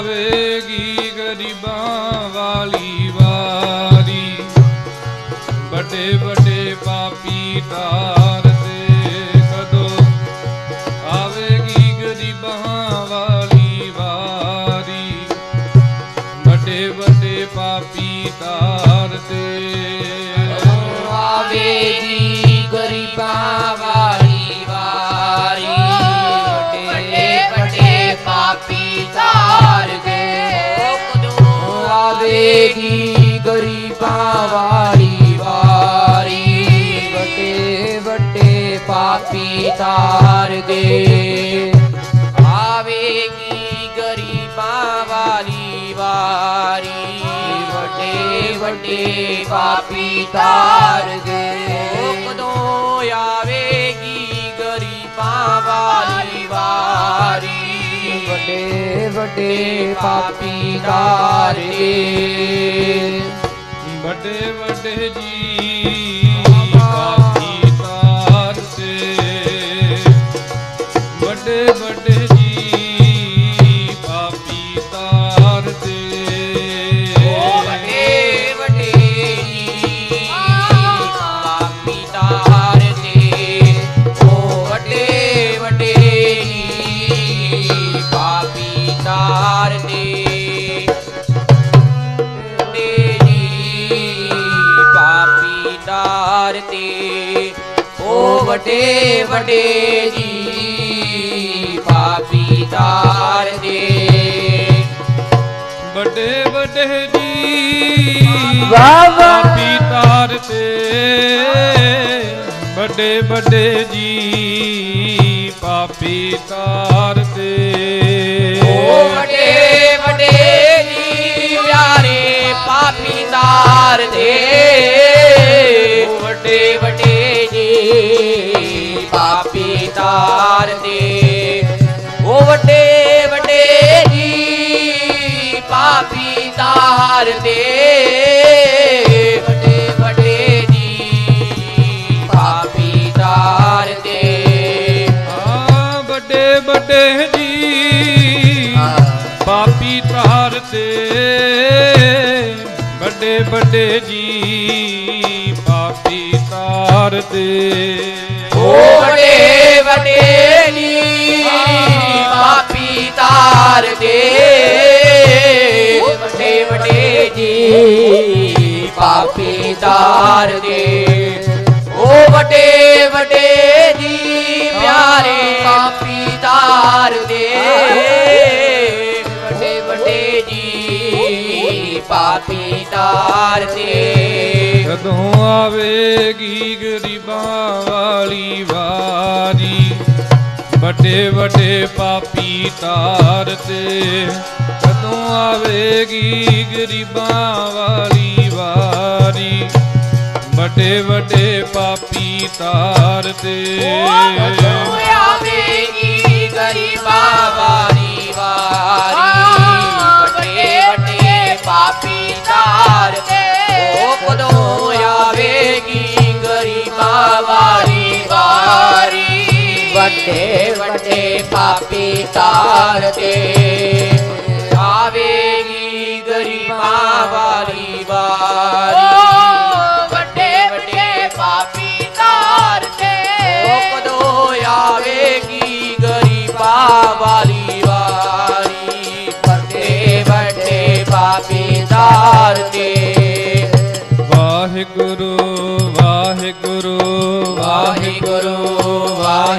ਆਵੇਗੀ ਗਰੀਬਾਂ ਵਾਲੀ ਵਾਰੀ। ਵੱਡੇ ਵੱਡੇ ਪਾਪੀ ਤਾਰ ਤੇ ਕਦੋਂ ਆਵੇਗੀ ਗਰੀਬਾਂ ਵਾਲੀ ਵਾਰੀ। ਵੱਡੇ ਵੱਡੇ ਪਾਪੀ ਤਾਰ ਦੇ ਆਵੇਗੀ ਗਰੀਬਾਂ ਪਾਪੀ ਤਾਰ ਗਏ। ਆਵੇਗੀ ਗਰੀਬਾਂ ਵਾਲੀ ਵਾਰੀ। ਵੱਡੇ ਵੱਡੇ ਪਾਪੀ ਤਾਰ ਦੇ ਕਦੋਂ ਆਵੇਗੀ ਗਰੀਬਾਂ ਵਾਲੀ ਵਾਰੀ? ਵੱਡੇ ਵੱਡੇ ਪਾਪੀ ਤਾਰ ਗਏ। ਵੱਡੇ ਵੱਡੇ ਜੀ ਤੇ ਓ ਵੱਡੇ ਵੱਡੇ ਜੀ ਪਾਪੀ ਤਾਰ ਤੇ ਵੱਡੇ ਵੱਡੇ ਜੀ। ਪਾਪੀ ਤਾਰ ਤੇ। ਵੱਡੇ ਵੱਡੇ ਜੀ ਪਾਪੀ ਤਾਰ ਤੇ। ਪਾਪੀ ਤਾਰ ਦੇ ਉਹ ਵੱਡੇ ਵੱਡੇ ਜੀ, ਪਾਪੀ ਤਾਰ ਦੇ ਵੱਡੇ ਵੱਡੇ ਜੀ, ਪਾਪੀ ਤਾਰ ਦੇ ਆ ਵੱਡੇ ਵੱਡੇ ਜੀ, ਪਾਪੀ ਤਾਰ ਤੇ ਵੱਡੇ ਵੱਡੇ ਜੀ। ਪਾਪੀ ਤਾਰ ਦੇ ਓ ਵੱਡੇ ਵੱਡੇ ਨੀ ਤਾਰ ਦੇ ਵੱਡੇ ਵਡੇ ਜੀ, ਪਾਪੀ ਤਾਰ ਦੇ ਓ ਵੱਡੇ ਵਡੇ ਜੀ, ਪਿਆਰੇ ਪਾਪੀ ਤਾਰ ਦੇ ਵੱਡੇ ਵੱਡੇ ਜੀ, ਪਾਪੀ ਤਾਰ ਦੇ ਕਦੋਂ ਆਵੇਗੀ ਗਰੀਬਾਂ ਵਾਲੀ ਵਾਰੀ, ਵੱਡੇ ਵੱਡੇ ਪਾਪੀ ਤਾਰਤੇ ਕਦੋਂ ਆਵੇਗੀ ਗਰੀਬਾਂ ਵਾਲੀ ਵਾਰੀ, ਵੱਡੇ ਵੱਡੇ ਪਾਪੀ ਤਾਰ ਤੇ। ਆਵੇਗੀ ਗਰੀਬਾਂ ਵਾਲੀ ਵਾਰੀ ਵੱਡੇ ਵੱਡੇ ਪਾਪੀ ਤਾਰ ਤੇ ਆਵੇਗੀ ਗਰੀਬਾਂ ਵਾਲੀ ਵਾਰੀ। ਵੱਡੇ ਵੱਡੇ ਪਾਪੀ ਤਾਰ ਤੇ। ਓ ਕਦੋਂ ਆਵੇਗੀ ਗਰੀਬਾਂ ਵਾਲੀ ਵਾਰੀ। ਵੱਡੇ ਵੱਡੇ ਪਾਪੀ ਤਾਰ ਤੇ। ਵਾਹਿਗੁਰੂ ਵਾਹਿਗੁਰੂ ਵਾਹਿਗੁਰੂ।